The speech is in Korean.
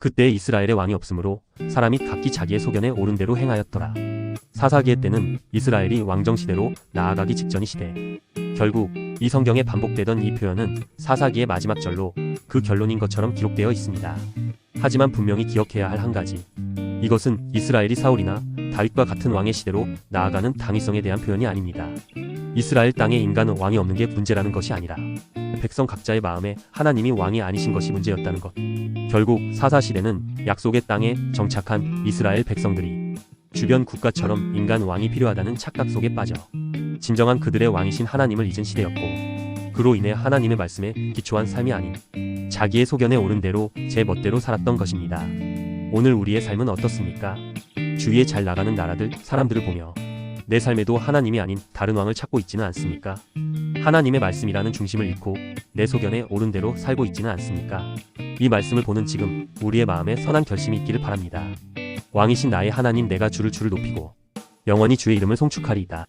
그때 이스라엘의 왕이 없으므로 사람이 각기 자기의 소견에 옳은 대로 행하였더라. 사사기의 때는 이스라엘이 왕정 시대로 나아가기 직전의 시대. 결국 이 성경에 반복되던 이 표현은 사사기의 마지막 절로 그 결론인 것처럼 기록되어 있습니다. 하지만 분명히 기억해야 할 한 가지. 이것은 이스라엘이 사울이나 다윗과 같은 왕의 시대로 나아가는 당위성에 대한 표현이 아닙니다. 이스라엘 땅에 인간은 왕이 없는 게 문제라는 것이 아니라 백성 각자의 마음에 하나님이 왕이 아니신 것이 문제였다는 것. 결국 사사 시대는 약속의 땅에 정착한 이스라엘 백성들이 주변 국가처럼 인간 왕이 필요하다는 착각 속에 빠져 진정한 그들의 왕이신 하나님을 잊은 시대였고 그로 인해 하나님의 말씀에 기초한 삶이 아닌 자기의 소견에 옳은 대로 제 멋대로 살았던 것입니다. 오늘 우리의 삶은 어떻습니까? 주위에 잘 나가는 나라들, 사람들을 보며 내 삶에도 하나님이 아닌 다른 왕을 찾고 있지는 않습니까? 하나님의 말씀이라는 중심을 잃고 내 소견에 옳은 대로 살고 있지는 않습니까? 이 말씀을 보는 지금 우리의 마음에 선한 결심이 있기를 바랍니다. 왕이신 나의 하나님 내가 주를 주를 높이고 영원히 주의 이름을 송축하리이다.